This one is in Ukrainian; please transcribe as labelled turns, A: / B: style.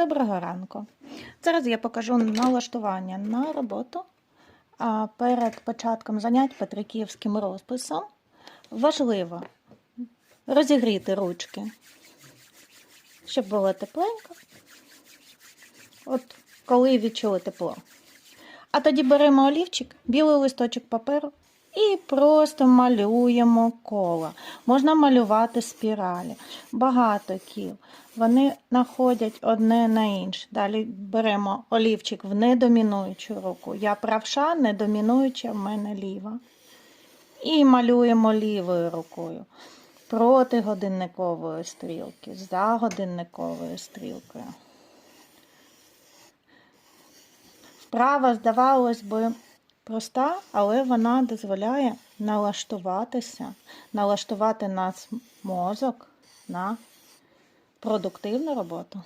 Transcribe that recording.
A: Доброго ранку. Зараз я покажу налаштування на роботу. Перед початком занять петриківським розписом важливо розігріти ручки, щоб було тепленько. От коли відчули тепло. А тоді беремо олівчик, білий листочок паперу і просто малюємо коло. Можна малювати спіралі. Багато кіл. Вони находять одне на інше. Далі беремо олівчик в недомінуючу руку. Я правша, недомінуюча в мене ліва. І малюємо лівою рукою. Проти годинникової стрілки, за годинниковою стрілкою. Вправа, здавалось би, проста, але вона дозволяє налаштуватися, налаштувати нас мозок на продуктивну роботу.